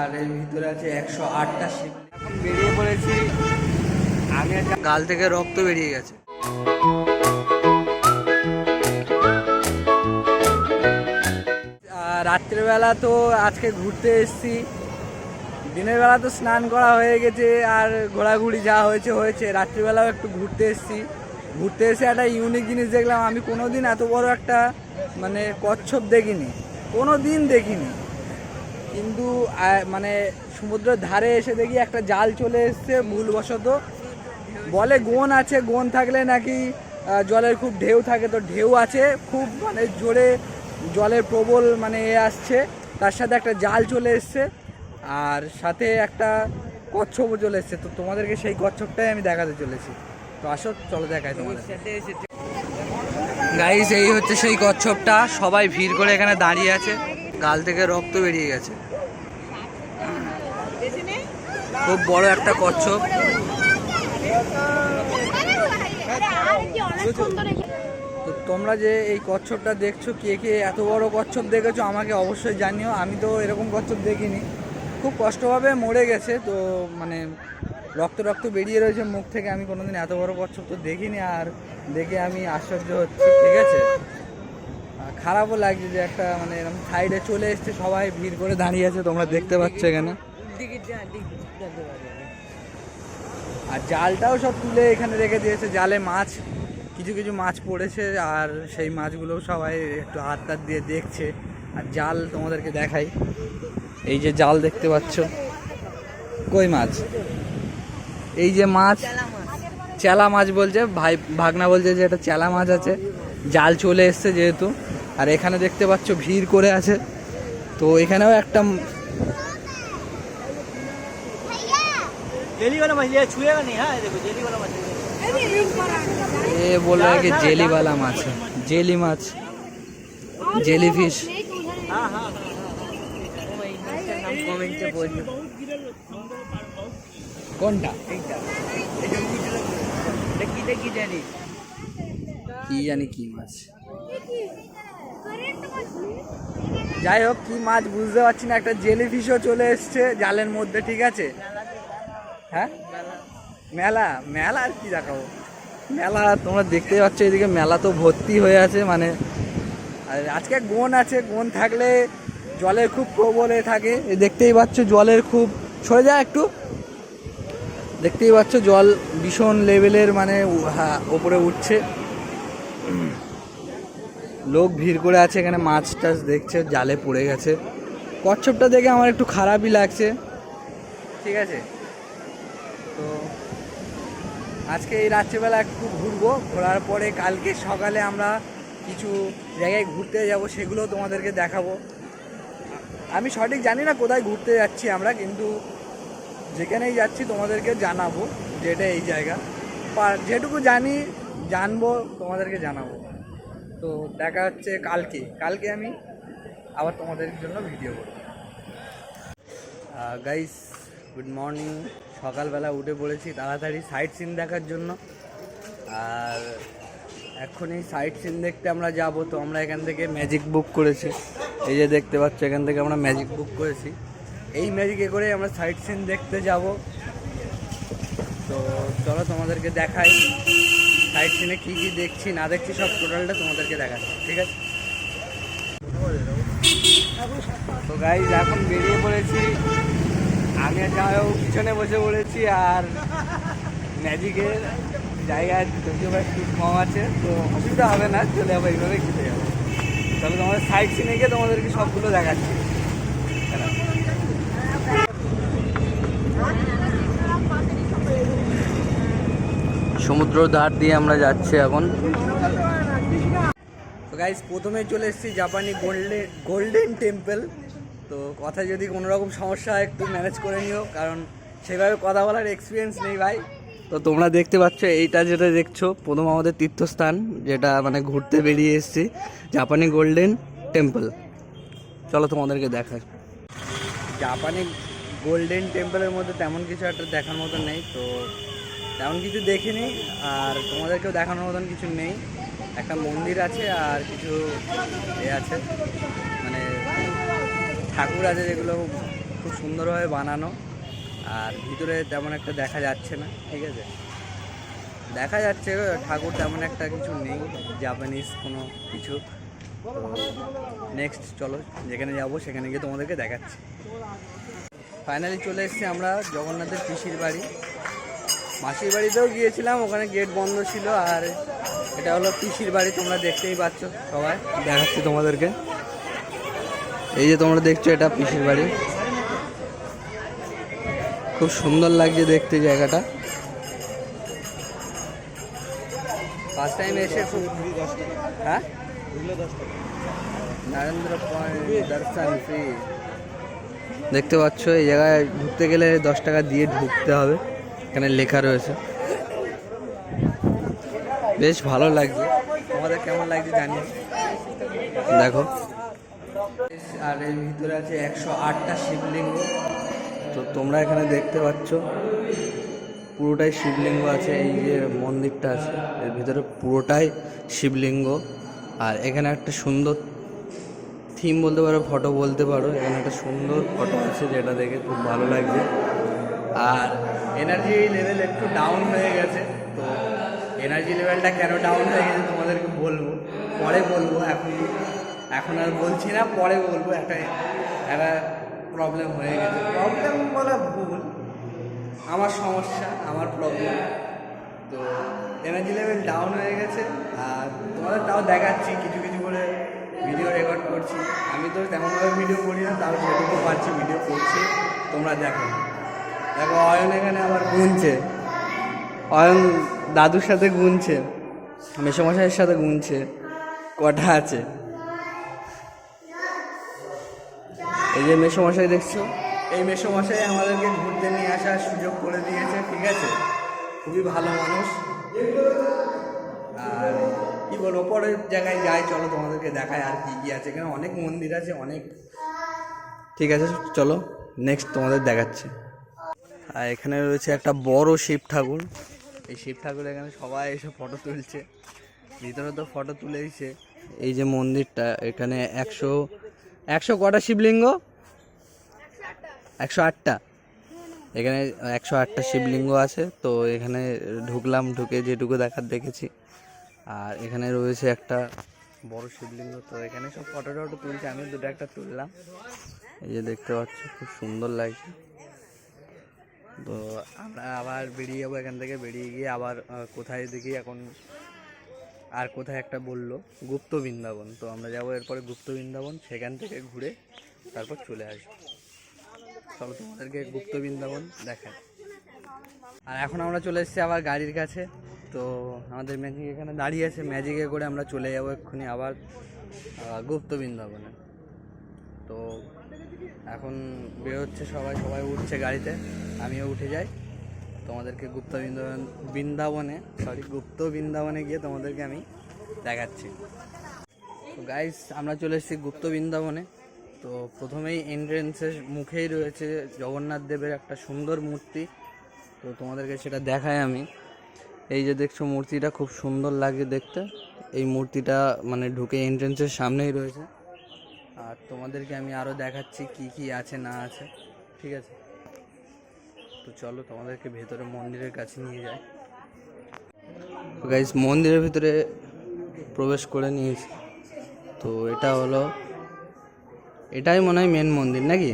আর এর ভিতরে আছে একশো আটটা এখন বেরিয়ে পড়েছি। আমি একটা গাল থেকে রক্ত বেরিয়ে গেছে। রাত্রেবেলা তো আজকে ঘুরতে এসছি। দিনের বেলা তো স্নান করা হয়ে গেছে আর ঘোরাঘুরি যা হয়েছে হয়েছে। রাত্রিবেলাও একটু ঘুরতে এসেছি। ঘুরতে এসে একটা ইউনিক জিনিস দেখলাম। আমি কোনো দিন এত বড় একটা মানে কচ্ছপ দেখিনি। কোনো দিন দেখিনি। কিন্তু মানে সমুদ্রের ধারে এসে দেখি একটা জাল চলে এসছে ভুলবশত। বলে গোন আছে, গোন থাকলে নাকি জলের খুব ঢেউ থাকে, তো ঢেউ আছে, খুব মানে জোরে জলের প্রবল মানে এ আসছে। তার সাথে একটা জাল চলে এসছে, আর সাথে একটা কচ্ছপও চলে এসছে। তো তোমাদেরকে সেই কচ্ছপটাই আমি দেখাতে চলেছি। তো আসো, চলো দেখাই তোমাদের। গাইস এই হচ্ছে সেই কচ্ছপটা সবাই ভিড় করে এখানে দাঁড়িয়ে আছে। গাল থেকে রক্ত বেরিয়ে গেছে। খুব বড় একটা কচ্ছপ। তো তোমরা যে এই কচ্ছপটা দেখছ কে কে এত বড় কচ্ছপ দেখেছ আমাকে অবশ্যই জানিও। আমি তো এরকম কচ্ছপ দেখিনি। খুব কষ্টভাবে মরে গেছে তো মানে রক্ত রক্ত বেরিয়ে রয়েছে মুখ থেকে। আমি কোনোদিন এত বড় কচ্ছপ তো দেখিনি আর দেখে আমি আশ্চর্য হচ্ছি। ঠিক আছে? খারাপও লাগছে যে একটা মানে এরকম সাইডে চলে এসছে সবাই ভিড় করে দাঁড়িয়ে আছে তোমরা দেখতে পাচ্ছ এখানে। আর জালটাও সব তুলে এখানে রেখে দিয়েছে জালে মাছ কিছু কিছু মাছ পড়েছে আর সেই মাছগুলো সবাই একটু হাত টাত দিয়ে দেখছে। আর জাল তোমাদেরকে দেখাই। এই যে জাল দেখতে পাচ্ছ। কই মাছ? এই যে মাছ। চেলা মাছ বলছে ভাই ভাগনা বলছে যে এটা চেলা মাছ আছে। জাল চলে এসছে যেহেতু। আর এখানে দেখতে পাচ্ছ ভিড় করে আছে তো এখানেও একটা এ মাছ জেলি মাছ কোনটা কি জানি কি মাছ যাই হোক, কি মাছ বুঝতে পারছি না, একটা জেলি ফিশও চলে এসছে জালের মধ্যে, ঠিক আছে? হ্যাঁ? মেলা মেলা আর কি দেখাবো? মেলা, তোমরা দেখতে পাচ্ছ এদিকে মেলা তো ভর্তি হয়ে আছে মানে আর আজকে গোন আছে, গোন থাকলে জলের খুব প্রবলে থাকে। দেখতেই পাচ্ছ জলের খুব, সরে যায় একটু। দেখতেই পাচ্ছ জল ভীষণ লেভেলের মানে ওপরে উঠছে। লোক ভিড় করে আছে, এখানে মাছ টাছ দেখছে, জালে পড়ে গেছে। কচ্ছপটা দেখে আমার একটু খারাপই লাগছে। ঠিক আছে? তো আজকে এই রাত্রিবেলা একটু ঘুরবো, ঘোরার পরে কালকে সকালে আমরা কিছু জায়গায় ঘুরতে যাব, সেগুলো তোমাদেরকে দেখাবো। আমি সঠিক জানি না কোথায় ঘুরতে যাচ্ছি আমরা, কিন্তু যেখানেই যাচ্ছি তোমাদেরকে জানাব যে এটা এই জায়গা। যেটুকু জানি, জানব, তোমাদেরকে জানাব। তো দেখা হচ্ছে কালকে। কালকে আমি আবার তোমাদের জন্য ভিডিও করব। গাইস গুড মর্নিং সকালবেলা উঠে পড়েছি তাড়াতাড়ি সাইট সিন দেখার জন্য। আর এখন এই সাইট সিন দেখতে আমরা যাব, তো আমরা এখান থেকে ম্যাজিক বুক করেছি। এই যে দেখতে পাচ্ছ, এখান থেকে আমরা ম্যাজিক বুক করেছি। এই ম্যাজিকে করে আমরা সাইট সিন দেখতে যাব। তো চলো তোমাদেরকে দেখাই। সাইট সিনে কী কী দেখছি, না দেখছি, সব টোটালটা তোমাদেরকে দেখাচ্ছি, ঠিক আছে? তো গাইজ এখন বেরিয়ে পড়েছি। আমি আর জামাইবাবু পিছনে বসে পড়েছি, আর ম্যাজিকের জায়গায় যদিও বা একটু কম আছে, তো অসুবিধা হবে না, চলে যাব এইভাবে খেতে যাব। তবে তোমাদের সাইড সিনে গিয়ে তোমাদেরকে সবগুলো দেখাচ্ছি চলো। সমুদ্র ধার দিয়ে আমরা যাচ্ছি এখন। তো গাইজ প্রথমে চলে এসেছি জাপানি গোল্ডেন গোল্ডেন টেম্পল তো কথা যদি কোনো রকম সমস্যা হয় একটু ম্যানেজ করে নিও কারণ সেভাবে কথা বলার এক্সপিরিয়েন্স নেই ভাই। তো তোমরা দেখতে পাচ্ছ এইটা যেটা দেখছ প্রথম আমাদের তীর্থস্থান যেটা মানে ঘুরতে বেরিয়ে এসেছি জাপানি গোল্ডেন টেম্পল চলো তোমাদেরকে দেখাই। জাপানি গোল্ডেন টেম্পলের মধ্যে তেমন কিছু একটা দেখার মতো নেই তো তেমন কিছু দেখিনি, আর তোমাদেরকেও দেখানোর মতন কিছু নেই। একটা মন্দির আছে আর কিছু এ আছে মানে ঠাকুর আছে যেগুলো খুব সুন্দরভাবে বানানো, আর ভিতরে তেমন একটা দেখা যাচ্ছে না, ঠিক আছে? দেখা যাচ্ছে ঠাকুর তেমন একটা কিছু নেই জাপানিজ কোনো কিছু। নেক্সট চলো, যেখানে যাব সেখানে গিয়ে তোমাদেরকে দেখাচ্ছি। ফাইনালি চলে এসেছি আমরা জগন্নাথের পিসির বাড়ি। মাসির বাড়িতেও গিয়েছিলাম, ওখানে গেট বন্ধ ছিল আর এটা হলো পিসির বাড়ি, তোমরা দেখতেই পাচ্ছ সবাই। দেখাচ্ছি তোমাদেরকে। এই যে তোমরা দেখছ এটা পিসির বাড়ি। খুব সুন্দর লাগছে দেখতে জায়গাটা। ফার্স্ট টাইম এসে খুব হ্যাঁ? দর্শন ফ্রি দেখতে পাচ্ছ, এই জায়গায় ঢুকতে গেলে দশ টাকা দিয়ে ঢুকতে হবে। এখানে লেখা রয়েছে। বেশ ভালো লাগছে। তোমাদের কেমন লাগছে জানি দেখো। আর এর ভিতরে আছে একশো আটটা শিবলিঙ্গ। তো তোমরা এখানে দেখতে পাচ্ছ, পুরোটাই শিবলিঙ্গ আছে, এই যে মন্দিরটা আছে। এর ভিতরে পুরোটাই শিবলিঙ্গ। আর এখানে একটা সুন্দর থিম বলতে পারো, ফটো বলতে পারো। এখানে একটা সুন্দর ফটো আছে যেটা দেখে খুব ভালো লাগছে। আর এনার্জি লেভেল একটু ডাউন হয়ে গেছে, তো এনার্জি লেভেলটা কেন ডাউন হয়ে গেছে তোমাদেরকে বলব, পরে বলব, এখন এখন আর বলছি না, পরে বলব, একটা একটা প্রবলেম হয়ে গেছে। প্রবলেম বলা ভুল, আমার সমস্যা, আমার প্রবলেম তো এনার্জি লেভেল ডাউন হয়ে গেছে, আর তোমাদের তাও দেখাচ্ছি, কিছু কিছু করে ভিডিও রেকর্ড করছি। আমি তো তেমনভাবে ভিডিও করি না, তাও যেটুকু পারছি ভিডিও করছি, তোমরা দেখো। দেখো অয়ন এখানে আবার গুনছে। অয়ন দাদুর সাথে গুনছে। মেসমশাইয়ের সাথে গুনছে। কটা আছে? এই যে মেসমশাই দেখছ? এই মেসমশাই আমাদেরকে ঘুরতে নিয়ে আসার সুযোগ করে দিয়েছে, ঠিক আছে? খুবই ভালো মানুষ। আর কি বলব, পরের জায়গায় যাই, চলো তোমাদেরকে দেখায় আর কি কি আছে। এখানে অনেক মন্দির আছে, অনেক। ঠিক আছে, চলো নেক্সট তোমাদের দেখাচ্ছি। আর এখানে রয়েছে একটা বড় শিব ঠাকুর। এই শিব ঠাকুর এখানে সবাই এসে ফটো তুলছে। ভিতরে তো ফটো তুলে দিচ্ছে এই যে মন্দিরটা, এখানে একশো একশো কটা শিবলিঙ্গ? একশো আটটা। এখানে একশো আটটা শিবলিঙ্গ আছে। তো এখানে ঢুকলাম, ঢুকে যেটুকু দেখার দেখেছি। আর এখানে রয়েছে একটা বড় শিবলিঙ্গ। তো এখানে সব ফটো টটো তুলছে আমি দুটো একটা তুললাম। এই যে দেখতে পাচ্ছ, খুব সুন্দর লাগছে। তো আমরা আবার বেরিয়ে যাব এখান থেকে। বেরিয়ে গিয়ে আবার কোথায় দেখি এখন আর কোথায় একটা বলল, গুপ্ত বৃন্দাবন। তো আমরা যাব এরপরে গুপ্ত বৃন্দাবন, সেখান থেকে ঘুরে তারপর চলে আসব। চলো তোমাদেরকে গুপ্ত বৃন্দাবন দেখায় আর এখন আমরা চলে এসেছি আবার গাড়ির কাছে। তো আমাদের ম্যাজিক এখানে দাঁড়িয়ে আছে। ম্যাজিকে করে আমরা চলে যাব এক্ষুনি আবার গুপ্ত বৃন্দাবনে। তো এখন বেরোচ্ছে সবাই সবাই উঠছে গাড়িতে, আমিও উঠে যাই। তোমাদেরকে গুপ্ত বৃন্দাবন, বৃন্দাবনে সরি গুপ্ত বৃন্দাবনে গিয়ে তোমাদেরকে আমি দেখাচ্ছি। গাইস আমরা চলে এসেছি গুপ্ত বৃন্দাবনে। তো প্রথমেই এন্ট্রেন্সের মুখেই রয়েছে জগন্নাথ দেবের একটা সুন্দর মূর্তি। তো তোমাদেরকে সেটা দেখাই আমি। এই যে দেখছ, মূর্তিটা খুব সুন্দর লাগে দেখতে। এই মূর্তিটা মানে ঢুকে এন্ট্রেন্সের সামনেই রয়েছে। তোমাদেরকে আমি আরও দেখাচ্ছি কি কি আছে, না আছে। ঠিক আছে? তো চলো তোমাদেরকে ভেতরে মন্দিরের কাছে নিয়ে যাই। তো গাইস মন্দিরের ভিতরে প্রবেশ করে নিয়েছি। তো এটা হলো, এটাই মনে হয় মেন মন্দির নাকি?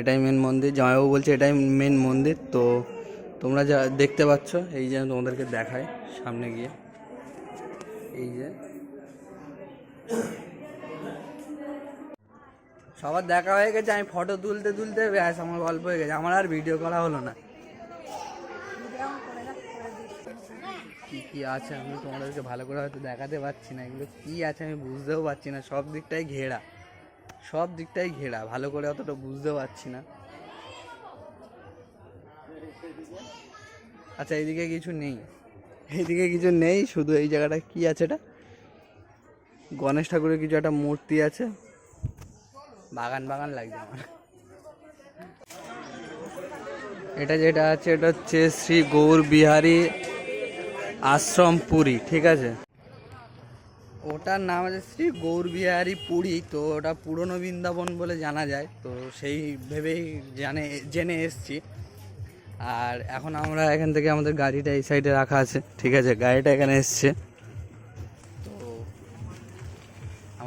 এটাই মেন মন্দির। জামাইবাবু বলছে এটাই মেন মন্দির। তো তোমরা যা দেখতে পাচ্ছ, এই যে তোমাদেরকে দেখাই সামনে গিয়ে। এই যে সবার দেখা হয়ে গেছে, আমি ফটো তুলতে তুলতে ব্যাস আমার গল্প হয়ে গেছে। আমার আর ভিডিও করা হলো না। কি কি আছে? আমি তোমাদেরকে ভালো করে হয়তো দেখাতে পারছি না। এগুলো কি আছে আমি বুঝতেও পারছি না। সব দিকটাই ঘেরা। সব দিকটাই ঘেরা। ভালো করে অতটা বুঝতেও পারছি না। আচ্ছা এইদিকে কিছু নেই। এইদিকে কিছু নেই। শুধু এই জায়গাটা কি আছে এটা? গণেশ ঠাকুরের কিছু একটা মূর্তি আছে। বাগান বাগান লাগছে আমার। এটা যেটা আছে, এটা হচ্ছে শ্রী গৌর বিহারী আশ্রম পুরী, ঠিক আছে? ওটার নাম আছে শ্রী গৌরবিহারী পুরী, তো ওটা পুরনো বৃন্দাবন বলে জানা যায়, তো সেই ভেবেই জানে, জেনে এসছি। আর এখন আমরা এখান থেকে আমাদের গাড়িটা এই সাইডে রাখা আছে, ঠিক আছে? গাড়িটা এখানে এসছে।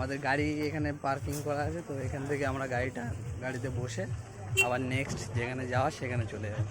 আমাদের গাড়ি এখানে পার্কিং করা আছে, তো এখান থেকে আমরা গাড়িটা, গাড়িতে বসে আবার নেক্সট যেখানে যাওয়া সেখানে চলে যাব।